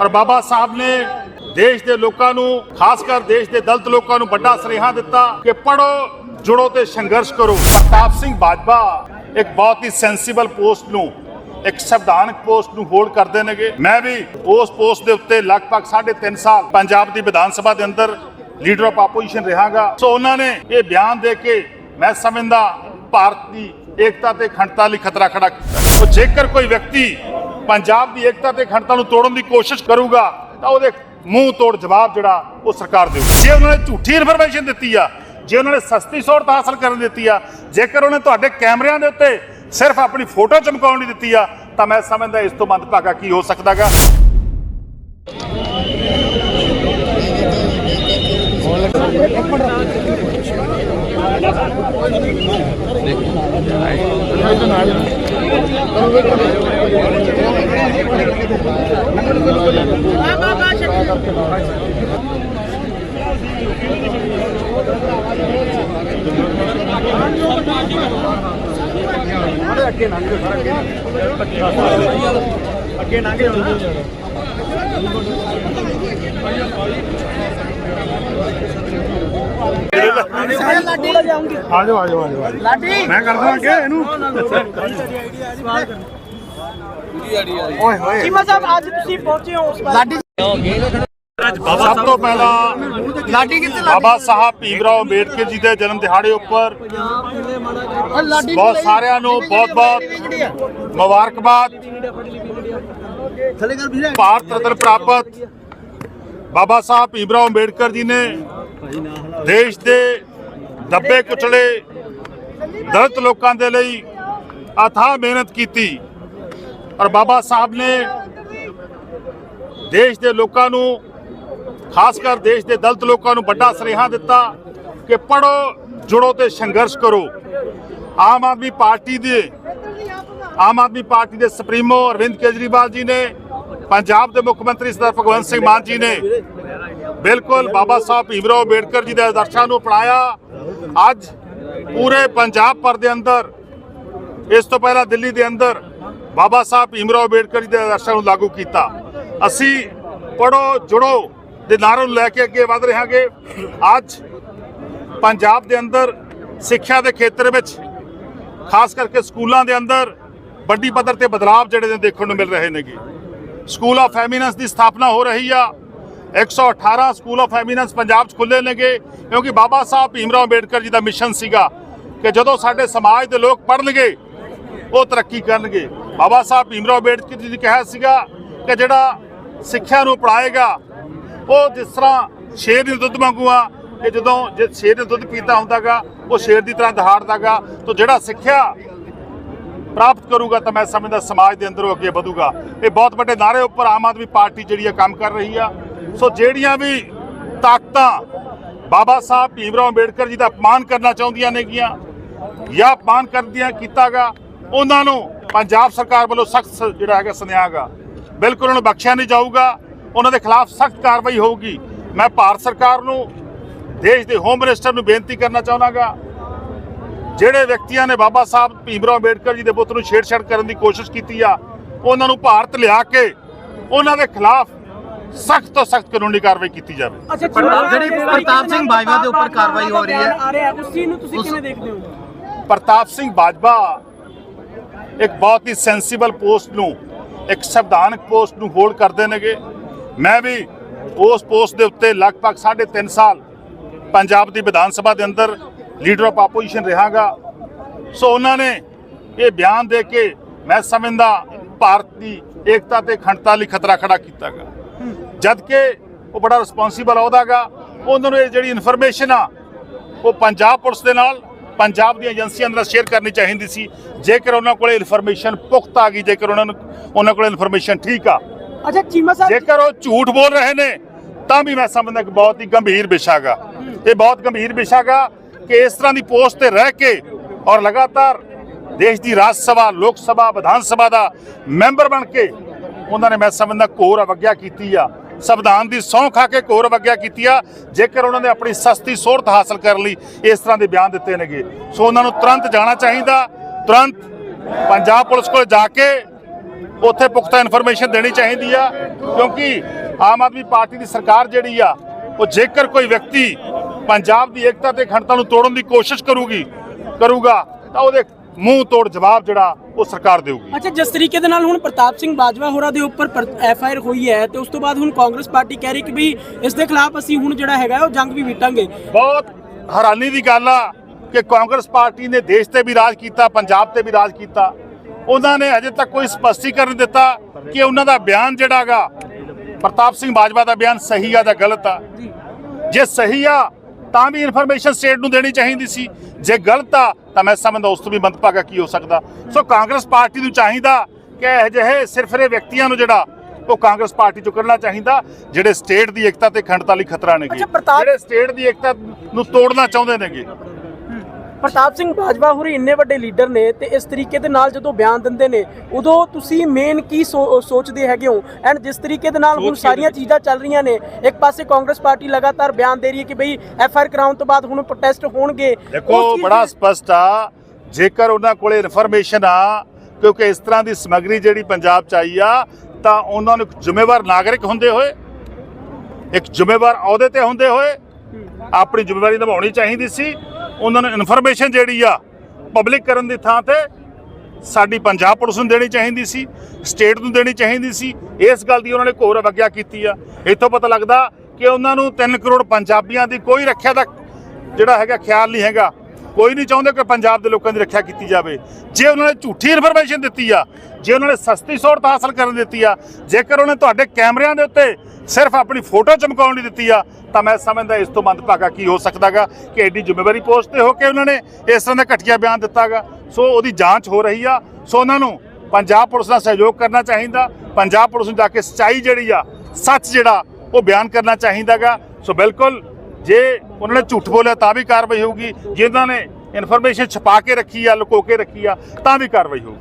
ਔਰ ਬਾਬਾ ਸਾਹਿਬ ਨੇ ਦੇਸ਼ ਦੇ ਲੋਕਾਂ ਨੂੰ, ਖਾਸ ਕਰ ਦੇਸ਼ ਦੇ ਦਲਤ ਲੋਕਾਂ ਨੂੰ ਵੱਡਾ ਸੁਨੇਹਾ ਦਿੱਤਾ ਕਿ ਪੜੋ ਜੁੜੋ ਤੇ ਸੰਘਰਸ਼ ਕਰੋ। ਪ੍ਰਤਾਪ ਸਿੰਘ ਬਾਜਵਾ ਇੱਕ ਬਹੁਤ ਹੀ ਸੈਂਸੀਬਲ ਪੋਸਟ ਨੂੰ, ਇੱਕ ਸੰਵਿਧਾਨਕ ਪੋਸਟ ਨੂੰ ਹੋਲਡ ਕਰਦੇ ਨੇਗੇ। ਮੈਂ ਵੀ ਉਸ ਪੋਸਟ ਦੇ ਉੱਤੇ ਲਗਭਗ 3.5 ਸਾਲ ਪੰਜਾਬ ਦੀ ਵਿਧਾਨ ਸਭਾ ਦੇ ਅੰਦਰ ਲੀਡਰ ਆਫ ਆਪੋਜੀਸ਼ਨ ਰਹਾਗਾ। ਸੋ ਉਹਨਾਂ ਨੇ ਇਹ ਬਿਆਨ ਦੇ ਕੇ ਮੈਂ ਸਮਝਦਾ ਭਾਰਤ ਦੀ ਏਕਤਾ ਤੇ ਅਖੰਡਤਾ ਲਈ ਖਤਰਾ ਖੜਾ ਕੀਤਾ। ਜੇਕਰ ਕੋਈ ਵਿਅਕਤੀ ਪੰਜਾਬ ਦੀ ਏਕਤਾ ਤੇ ਅਖੰਡਤਾ ਨੂੰ ਤੋੜਨ ਦੀ ਕੋਸ਼ਿਸ਼ ਕਰੂਗਾ, ਤਾਂ ਉਹਦੇ ਮੂੰਹ ਤੋੜ ਜਵਾਬ ਜਿਹੜਾ ਉਹ ਸਰਕਾਰ ਦੇਊਗੀ। ਜੇ ਉਹਨਾਂ ਨੇ ਝੂਠੀ ਇਨਫੋਰਮੇਸ਼ਨ ਦਿੱਤੀ ਆ, ਜੇ ਉਹਨਾਂ ਨੇ ਸਸਤੀ ਸਹੂਲਤ ਹਾਸਲ ਕਰਨ ਦਿੱਤੀ ਆ, ਜੇਕਰ ਉਹਨੇ ਤੁਹਾਡੇ ਕੈਮਰਿਆਂ ਦੇ ਉੱਤੇ ਸਿਰਫ ਆਪਣੀ ਫੋਟੋ ਚਮਕਾਉਣ ਲਈ ਦਿੱਤੀ ਆ, ਤਾਂ ਮੈਂ ਸਮਝਦਾ ਇਸ ਤੋਂ ਮੰਦਭਾਗਾ ਕੀ ਹੋ ਸਕਦਾਗਾ। ਅੱਗੇ ਲੰਘ ਜਾਓ। ਸਰ ਅੱਗੇ ਅੱਗੇ ਲੰਘ ਜਾਓ। ਆ ਜਾਓ ਆ ਜਾਓ ਆ ਜਾਓ ਮੈਂ ਕਰਦਾ ਅੱਗੇ ਇਹਨੂੰ। ਚੀਮਾ ਸਾਹਿਬ ਅੱਜ ਤੁਸੀਂ ਪਹੁੰਚੇ ਹੋ ਉਸ ਲਾਡੀ ਸਭ ਤੋਂ ਪਹਿਲਾਂ ਲਾਡੀ ਕਿੱਥੇ ਬਾਬਾ ਸਾਹਿਬ ਭੀਮਰਾਓ ਅੰਬੇਡਕਰ ਜੀ ਦੇ ਜਨਮ ਦਿਹਾੜੇ ਉੱਪਰ ਬਹੁਤ ਸਾਰਿਆਂ ਨੂੰ ਬਹੁਤ ਬਹੁਤ ਮੁਬਾਰਕਬਾਦ। ਭਾਰਤ ਰਤਨ ਪ੍ਰਾਪਤ। ਬਾਬਾ ਸਾਹਿਬ ਭੀਮਰਾਓ ਅੰਬੇਡਕਰ ਜੀ ਨੇ ਦੇਸ਼ ਦੇ ਦੱਬੇ ਕੁਚਲੇ ਦਲਿਤ ਲੋਕਾਂ ਦੇ ਲਈ ਅਥਾਹ ਮਿਹਨਤ ਕੀਤੀ। ਔਰ ਬਾਬਾ ਸਾਹਿਬ ਨੇ ਦੇਸ਼ ਦੇ ਲੋਕਾਂ ਨੂੰ, ਖਾਸ ਕਰ ਦੇਸ਼ ਦੇ ਦਲਿਤ ਲੋਕਾਂ ਨੂੰ ਵੱਡਾ ਸੁਨੇਹਾ ਦਿੱਤਾ ਕਿ ਪੜੋ ਜੁੜੋ ਤੇ ਸੰਘਰਸ਼ ਕਰੋ। ਆਮ ਆਦਮੀ ਪਾਰਟੀ ਦੇ, ਆਮ ਆਦਮੀ ਪਾਰਟੀ ਦੇ ਸੁਪਰੀਮੋ ਅਰਵਿੰਦ ਕੇਜਰੀਵਾਲ ਜੀ ਨੇ, ਪੰਜਾਬ ਦੇ ਮੁੱਖ ਮੰਤਰੀ ਸਰਦਾਰ ਭਗਵੰਤ ਸਿੰਘ ਮਾਨ ਜੀ ਨੇ ਬਿਲਕੁਲ ਬਾਬਾ ਸਾਹਿਬ ਭੀਮਰਾਓ ਅੰਬੇਡਕਰ ਜੀ ਦੇ ਆਦਰਸ਼ਾਂ ਨੂੰ ਅਪਣਾਇਆ। ਅੱਜ ਪੂਰੇ ਪੰਜਾਬ ਭਰ ਦੇ ਅੰਦਰ, ਇਸ ਤੋਂ ਪਹਿਲਾਂ ਦਿੱਲੀ ਦੇ ਅੰਦਰ ਬਾਬਾ ਸਾਹਿਬ ਭੀਮਰਾਓ ਅੰਬੇਡਕਰ ਜੀ ਦੇ ਆਦਰਸ਼ਾਂ ਨੂੰ ਲਾਗੂ ਕੀਤਾ। ਅਸੀਂ ਪੜੋ ਜੁੜੋ ਦੇ ਨਾਅਰੇ ਨੂੰ ਲੈ ਕੇ ਅੱਗੇ ਵਧ ਹਾਂਗੇ ਅੱਜ ਪੰਜਾਬ ਦੇ ਅੰਦਰ ਸਿੱਖਿਆ ਦੇ ਖੇਤਰ ਵਿੱਚ, ਖਾਸ ਕਰਕੇ ਸਕੂਲਾਂ ਦੇ ਅੰਦਰ ਵੱਡੀ ਪੱਧਰ ਤੇ ਬਦਲਾਅ ਜਿਹੜੇ ਨੇ ਦੇਖਣ ਨੂੰ ਮਿਲ ਰਹੇ ਨੇਗੇ। ਸਕੂਲ ਆਫ ਐਮੀਨੈਂਸ ਦੀ ਸਥਾਪਨਾ ਹੋ ਰਹੀ ਆ। 118 ਸਕੂਲ ਆਫ ਐਮੀਨੈਂਸ ਪੰਜਾਬ 'ਚ ਖੁੱਲੇ ਨੇਗੇ, ਕਿਉਂਕਿ ਬਾਬਾ ਸਾਹਿਬ ਭੀਮਰਾਓ ਅੰਬੇਡਕਰ ਜੀ ਦਾ ਮਿਸ਼ਨ ਸੀਗਾ ਕਿ ਜਦੋਂ ਸਾਡੇ ਸਮਾਜ ਦੇ ਲੋਕ ਪੜ੍ਹਨਗੇ, ਉਹ ਤਰੱਕੀ ਕਰਨਗੇ। ਬਾਬਾ ਸਾਹਿਬ ਭੀਮਰਾਓ ਅੰਬੇਡਕਰ ਜੀ ਨੇ ਕਿਹਾ ਸੀਗਾ ਕਿ ਜਿਹੜਾ ਸਿੱਖਿਆ ਨੂੰ ਪੜਾਏਗਾ ਉਹ ਜਿਸ ਤਰ੍ਹਾਂ ਸ਼ੇਰ ਦੀ ਦੁੱਧ ਵਾਂਗੂ ਆ ਕਿ ਜਦੋਂ ਜੇ ਸ਼ੇਰ ਨੇ ਦੁੱਧ ਪੀਤਾ ਹੁੰਦਾਗਾ, ਉਹ ਸ਼ੇਰ ਦੀ ਤਰ੍ਹਾਂ ਦਹਾੜਦਾਗਾ, ਤਾਂ ਜਿਹੜਾ ਸਿੱਖਿਆ ਪ੍ਰਾਪਤ ਕਰੂਗਾ ਤਾਂ ਮੈਂ ਸਮਝਦਾ ਸਮਾਜ ਦੇ ਅੰਦਰੋਂ ਅੱਗੇ ਵਧੂਗਾ। ਇਹ ਬਹੁਤ ਵੱਡੇ ਨਾਰੇ ਉੱਪਰ ਆਮ ਆਦਮੀ ਪਾਰਟੀ ਜਿਹੜੀ ਆ ਕੰਮ ਕਰ ਰਹੀ ਆ। ਸੋ ਜਿਹੜੀਆਂ ਵੀ ਤਾਕਤਾਂ ਬਾਬਾ ਸਾਹਿਬ ਭੀਮਰਾਓ ਅੰਬੇਡਕਰ ਜੀ ਦਾ ਅਪਮਾਨ ਕਰਨਾ ਚਾਹੁੰਦੀਆਂ ਨੇਗੀਆਂ ਜਾਂ ਅਪਮਾਨ ਕਰਦੀਆਂ ਕੀਤਾਗਾ, ਉਹਨਾਂ ਨੂੰ ਪੰਜਾਬ ਸਰਕਾਰ ਵੱਲੋਂ ਸਖਤ ਜਿਹੜਾ ਹੈਗਾ ਸੁਨੇਹਾਗਾ। ਬਿਲਕੁਲ ਉਹਨੂੰ ਬਖਸ਼ਿਆ ਨਹੀਂ ਜਾਊਗਾ, ਉਹਨਾਂ ਦੇ ਖਿਲਾਫ ਸਖਤ ਕਾਰਵਾਈ ਹੋਊਗੀ। ਮੈਂ ਭਾਰਤ ਸਰਕਾਰ ਨੂੰ, ਦੇਸ਼ ਦੇ ਹੋਮ ਮਿਨਿਸਟਰ ਨੂੰ ਬੇਨਤੀ ਕਰਨਾ ਚਾਹੁੰਦਾਗਾ ਜਿਹੜੇ ਵਿਅਕਤੀਆਂ ਨੇ ਬਾਬਾ ਸਾਹਿਬ ਭੀਮਰਾਓ ਅੰਬੇਡਕਰ ਜੀ ਦੇ ਬੁੱਤ ਨੂੰ ਛੇੜਛਾੜ ਕਰਨ ਦੀ ਕੋਸ਼ਿਸ਼ ਕੀਤੀ ਆ, ਉਹਨਾਂ ਨੂੰ ਭਾਰਤ ਲਿਆ ਕੇ, ਉਹਨਾਂ ਦੇ ਖਿਲਾਫ ਸਖਤ ਤੋਂ ਸਖਤ ਕਾਨੂੰਨੀ ਕਾਰਵਾਈ ਕੀਤੀ ਜਾਵੇ। ਅੱਛਾ ਪ੍ਰਤਾਪ- ਜਿਹੜੀ ਪ੍ਰਤਾਪ ਸਿੰਘ ਬਾਜਵਾ ਦੇ ਉੱਪਰ ਕਾਰਵਾਈ ਹੋ ਰਹੀ ਹੈ। ਆ ਰਿਹਾ ਉਸ ਚੀਜ਼ ਨੂੰ ਤੁਸੀਂ ਕਿਵੇਂ ਦੇਖਦੇ ਹੋ? ਪ੍ਰਤਾਪ ਸਿੰਘ ਬਾਜਵਾ ਇੱਕ ਬਹੁਤ ਹੀ ਸੈਂਸੀਬਲ ਪੋਸਟ ਨੂੰ ਇੱਕ ਸੰਵਿਧਾਨਕ ਪੋਸਟ ਨੂੰ ਹੋਲਡ ਕਰਦੇ ਨੇਗੇ। ਮੈਂ ਵੀ ਉਸ ਪੋਸਟ ਦੇ ਉੱਤੇ ਲਗਭਗ 3.5 ਸਾਲ ਪੰਜਾਬ ਦੀ ਵਿਧਾਨ ਸਭਾ ਦੇ ਅੰਦਰ ਲੀਡਰ ਆਫ ਆਪੋਜੀਸ਼ਨ ਰਹਾਗਾ। ਸੋ ਉਹਨਾਂ ਨੇ ਇਹ ਬਿਆਨ ਦੇ ਕੇ ਮੈਂ ਸਮਝਦਾ ਭਾਰਤ ਦੀ ਏਕਤਾ ਤੇ ਅਖੰਡਤਾ ਲਈ ਖਤਰਾ ਖੜਾ ਕੀਤਾਗਾ। ਜਦ ਕਿ ਉਹ ਬੜਾ ਰਿਸਪੌਂਸੀਬਲ ਅਹੁਦਾਗਾ ਉਹਨਾਂ ਨੂੰ ਇਹ ਜਿਹੜੀ ਇਨਫੋਰਮੇਸ਼ਨ ਆ ਉਹ ਪੰਜਾਬ ਪੁਲਿਸ ਦੇ ਨਾਲ ਪੰਜਾਬ ਦੀਆਂ ਏਜੰਸੀਆਂ ਨਾਲ ਸ਼ੇਅਰ ਕਰਨੀ ਚਾਹੀਦੀ ਸੀ। ਜੇਕਰ ਉਹਨਾਂ ਕੋਲੇ ਇਨਫੋਰਮੇਸ਼ਨ ਪੁਖਤਾ ਆ ਗਈ ਜੇਕਰ ਉਹਨਾਂ ਨੂੰ ਉਹਨਾਂ ਕੋਲੇ ਇਨਫੋਰਮੇਸ਼ਨ ਠੀਕ ਆ। ਅੱਛਾ ਚੀਮਾ ਸਾਹਿਬ ਜੇਕਰ ਉਹ ਝੂਠ ਬੋਲ ਰਹੇ ਨੇ ਤਾਂ ਵੀ ਮੈਂ ਸਮਝਦਾ ਕਿ ਬਹੁਤ ਹੀ ਗੰਭੀਰ ਵਿਸ਼ਾ ਗਾ। ਇਹ ਬਹੁਤ ਗੰਭੀਰ ਵਿਸ਼ਾ ਗਾ ਕਿ ਇਸ ਤਰ੍ਹਾਂ ਦੀ ਪੋਸਟ ਤੇ ਰਹਿ ਕੇ ਔਰ ਲਗਾਤਾਰ ਦੇਸ਼ ਦੀ ਰਾਜ ਸਭਾ ਲੋਕ ਸਭਾ ਵਿਧਾਨ ਸਭਾ ਦਾ ਮੈਂਬਰ ਬਣ ਕੇ ਉਹਨਾਂ ਨੇ ਮੈਂ ਸਮਝਦਾ ਘੋਰ ਅਵਗਿਆ ਕੀਤੀ ਆ। ਸੰਵਿਧਾਨ ਦੀ ਸਹੁੰ ਖਾ ਕੇ ਘੋਰ ਅਵਗਿਆ ਕੀਤੀ ਆ। ਜੇਕਰ ਉਹਨਾਂ ਨੇ ਆਪਣੀ ਸਸਤੀ ਸਹੂਲਤ ਹਾਸਲ ਕਰਨ ਲਈ ਇਸ ਤਰ੍ਹਾਂ ਦੇ ਬਿਆਨ ਦਿੱਤੇ ਨੇਗੇ। ਸੋ ਉਹਨਾਂ ਨੂੰ ਤੁਰੰਤ ਜਾਣਾ ਚਾਹੀਦਾ। ਤੁਰੰਤ ਪੰਜਾਬ ਪੁਲਿਸ ਕੋਲ ਜਾ ਕੇ ਉੱਥੇ ਪੁਖਤਾ ਇਨਫੋਰਮੇਸ਼ਨ ਦੇਣੀ ਚਾਹੀਦੀ ਆ। ਕਿਉਂਕਿ ਆਮ ਆਦਮੀ ਪਾਰਟੀ ਦੀ ਸਰਕਾਰ ਜਿਹੜੀ ਆ, ਉਹ ਜੇਕਰ ਕੋਈ ਵਿਅਕਤੀ ਪੰਜਾਬ ਦੀ ਏਕਤਾ ਤੇ ਅਖੰਡਤਾ ਨੂੰ ਤੋੜਨ ਦੀ ਕੋਸ਼ਿਸ਼ ਕਰੂਗੀ, ਕਰੂਗਾ, ਤਾਂ ਉਹਦੇ ਮੂੰਹ ਤੋੜ ਜਵਾਬ ਜਿਹੜਾ ਉਹ ਸਰਕਾਰ ਦੇਊਗੀ। ਅੱਛਾ ਜਿਸ ਤਰੀਕੇ ਦੇ ਨਾਲ ਹੁਣ ਪ੍ਰਤਾਪ ਸਿੰਘ ਬਾਜਵਾ ਹੋਰਾਂ ਦੇ ਉੱਪਰ ਐਫ ਆਈ ਆਰ ਹੋਈ ਹੈ ਤੇ ਉਸ ਤੋਂ ਬਾਅਦ ਹੁਣ ਕਾਂਗਰਸ ਪਾਰਟੀ ਕਹਿ ਰਹੀ ਕਿ ਵੀ ਇਸ ਦੇ ਖਿਲਾਫ ਅਸੀਂ ਹੁਣ ਜਿਹੜਾ ਹੈਗਾ ਉਹ ਜੰਗ ਵੀ ਵਿਟਾਂਗੇ ਬਹੁਤ ਹੈਰਾਨੀ ਦੀ ਗੱਲ ਆ ਕਿ ਕਾਂਗਰਸ ਪਾਰਟੀ ਨੇ ਦੇਸ਼ ਤੇ ਵੀ ਰਾਜ ਕੀਤਾ ਪੰਜਾਬ ਤੇ ਵੀ ਰਾਜ ਕੀਤਾ। ਉਹਨਾਂ ਨੇ ਅਜੇ ਤੱਕ ਕੋਈ ਸਪਸ਼ਟੀਕਰਨ ਦਿੱਤਾ ਕਿ ਉਹਨਾਂ ਦਾ ਬਿਆਨ ਜਿਹੜਾਗਾ ਪ੍ਰਤਾਪ ਸਿੰਘ ਬਾਜਵਾ ਦਾ ਬਿਆਨ ਸਹੀ ਆ ਜਾਂ ਗਲਤ ਆ। ਜੇ ਸਹੀ ਆ ਤਾਂ ਵੀ ਇਨਫੋਰਮੇਸ਼ਨ ਸਟੇਟ ਨੂੰ ਦੇਣੀ ਚਾਹੀਦੀ ਸੀ। ਜੇ ਗਲਤ ਆ ਤਾਂ ਮੈਂ ਸਮਝਦਾ ਉਸ ਤੋਂ ਵੀ ਮੰਦਭਾਗਾ ਕੀ ਹੋ ਸਕਦਾ। ਸੋ ਕਾਂਗਰਸ ਪਾਰਟੀ ਨੂੰ ਚਾਹੀਦਾ ਕਿ ਇਹ ਜਿਹੇ ਸਿਰਫਰੇ ਵਿਅਕਤੀਆਂ ਨੂੰ ਜਿਹੜਾ ਉਹ ਕਾਂਗਰਸ ਪਾਰਟੀ ਚੋਂ ਕੱਢਣਾ ਚਾਹੀਦਾ ਜਿਹੜੇ ਸਟੇਟ ਦੀ ਏਕਤਾ ਤੇ ਅਖੰਡਤਾ ਲਈ ਖਤਰਾ ਨੇਗੇ। ਜਿਹੜੇ ਸਟੇਟ ਦੀ ਏਕਤਾ ਨੂੰ ਤੋੜਨਾ ਚਾਹੁੰਦੇ ਨੇਗੇ। ਪ੍ਰਤਾਪ ਸਿੰਘ ਬਾਜਵਾ ਹੋਰੀ ਇੰਨੇ ਵੱਡੇ ਲੀਡਰ ਨੇ ਤੇ ਇਸ ਤਰੀਕੇ ਦੇ ਨਾਲ ਜਦੋਂ ਬਿਆਨ ਦਿੰਦੇ ਨੇ ਉਦੋਂ ਤੁਸੀਂ ਮੇਨ ਕੀ ਸੋਚਦੇ ਹੈਗੇ ਹੋ? ਐਂਡ ਜਿਸ ਤਰੀਕੇ ਦੇ ਨਾਲ ਹੁਣ ਸਾਰੀਆਂ? ਚੀਜ਼ਾਂ ਚੱਲ ਰਹੀਆਂ ਨੇ ਇੱਕ ਪਾਸੇ ਕਾਂਗਰਸ ਪਾਰਟੀ ਲਗਾਤਾਰ ਬਿਆਨ ਦੇ ਰਹੀ ਹੈ ਕਿ ਬਈ ਐਫ ਆਰ ਕਰਾਉਣ ਤੋਂ ਬਾਅਦ ਹੁਣ ਪ੍ਰੋਟੈਸਟ ਹੋਣਗੇ। ਦੇਖੋ ਬੜਾ ਸਪਸ਼ਟ ਆ ਜੇਕਰ ਉਹਨਾਂ ਕੋਲੇ ਇਨਫੋਰਮੇਸ਼ਨ ਆ ਕਿਉਂਕਿ ਇਸ ਤਰ੍ਹਾਂ ਦੀ ਸਮੱਗਰੀ ਜਿਹੜੀ ਪੰਜਾਬ ਚ ਆਈ ਆ ਤਾਂ ਉਹਨਾਂ ਨੂੰ ਇੱਕ ਜ਼ਿੰਮੇਵਾਰ ਨਾਗਰਿਕ ਹੁੰਦੇ ਹੋਏ ਇੱਕ ਜ਼ਿੰਮੇਵਾਰ ਅਹੁਦੇ ਤੇ ਹੁੰਦੇ ਹੋਏ ਆਪਣੀ ਜ਼ਿੰਮੇਵਾਰੀ ਨਿਭਾਉਣੀ ਚਾਹੀਦੀ ਸੀ। ਉਹਨਾਂ ਨੂੰ ਇਨਫੋਰਮੇਸ਼ਨ ਜਿਹੜੀ ਆ ਪਬਲਿਕ ਕਰਨ ਦੀ ਥਾਂ ਤੇ ਸਾਡੀ ਪੰਜਾਬ ਪੁਲਿਸ ਨੂੰ ਦੇਣੀ ਚਾਹੀਦੀ ਸੀ ਸਟੇਟ ਨੂੰ ਦੇਣੀ ਚਾਹੀਦੀ ਸੀ। ਇਸ ਗੱਲ ਦੀ ਉਹਨਾਂ ਨੇ ਘੋਰ ਅਵਗਿਆ ਕੀਤੀ ਆ। ਇੱਥੋਂ ਪਤਾ ਲੱਗਦਾ ਕਿ ਉਹਨਾਂ ਨੂੰ 3 ਕਰੋੜ ਪੰਜਾਬੀਆਂ ਦੀ ਕੋਈ ਰੱਖਿਆ ਦਾ ਜਿਹੜਾ ਹੈਗਾ ਖਿਆਲ ਨਹੀਂ ਹੈਗਾ। ਕੋਈ ਨਹੀਂ ਚਾਹੁੰਦੇ ਕਿ ਪੰਜਾਬ ਦੇ ਲੋਕਾਂ ਦੀ ਰੱਖਿਆ ਕੀਤੀ ਜਾਵੇ। ਜੇ ਉਹਨਾਂ ਨੇ ਝੂਠੀ ਇਨਫੋਰਮੇਸ਼ਨ ਦਿੱਤੀ ਆ, ਜੇ ਉਹਨਾਂ ਨੇ ਸਸਤੀ ਸਹੂਲਤ ਹਾਸਲ ਕਰਨ ਦਿੱਤੀ ਆ, ਜੇਕਰ ਉਹਨੇ ਤੁਹਾਡੇ ਕੈਮਰਿਆਂ ਦੇ ਉੱਤੇ ਸਿਰਫ ਆਪਣੀ ਫੋਟੋ ਚਮਕਾਉਣ ਲਈ ਦਿੱਤੀ ਆ, ਤਾਂ ਮੈਂ ਸਮਝਦਾ ਇਸ ਤੋਂ ਮੰਦਭਾਗਾ ਕੀ ਹੋ ਸਕਦਾਗਾ ਕਿ ਐਡੀ ਜ਼ਿੰਮੇਵਾਰੀ ਪੋਸਟ ਤੇ ਹੋ ਕੇ ਉਹਨਾਂ ਨੇ ਇਸ ਤਰ੍ਹਾਂ ਦਾ ਘਟੀਆ ਬਿਆਨ ਦਿੱਤਾਗਾ। ਸੋ ਉਹਦੀ ਜਾਂਚ ਹੋ ਰਹੀ ਆ। ਸੋ ਉਹਨਾਂ ਨੂੰ ਪੰਜਾਬ ਪੁਲਿਸ ਨਾਲ ਸਹਿਯੋਗ ਕਰਨਾ ਚਾਹੀਦਾ। ਪੰਜਾਬ ਪੁਲਿਸ ਨੂੰ ਜਾ ਕੇ ਸੱਚਾਈ ਜਿਹੜੀ ਆ, ਸੱਚ ਜਿਹੜਾ, ਉਹ ਬਿਆਨ ਕਰਨਾ ਚਾਹੀਦਾਗਾ। ਸੋ ਬਿਲਕੁਲ, ਜੇ ਉਹਨਾਂ ਨੇ ਝੂਠ ਬੋਲਿਆ ਤਾਂ ਵੀ ਕਾਰਵਾਈ ਹੋਊਗੀ ਜੇ ਉਹਨਾਂ ਨੇ ਇਨਫੋਰਮੇਸ਼ਨ ਛਪਾ ਕੇ ਰੱਖੀ ਆ, ਲੁਕੋ ਕੇ ਰੱਖੀ ਆ, ਤਾਂ ਵੀ ਕਾਰਵਾਈ ਹੋਊਗੀ।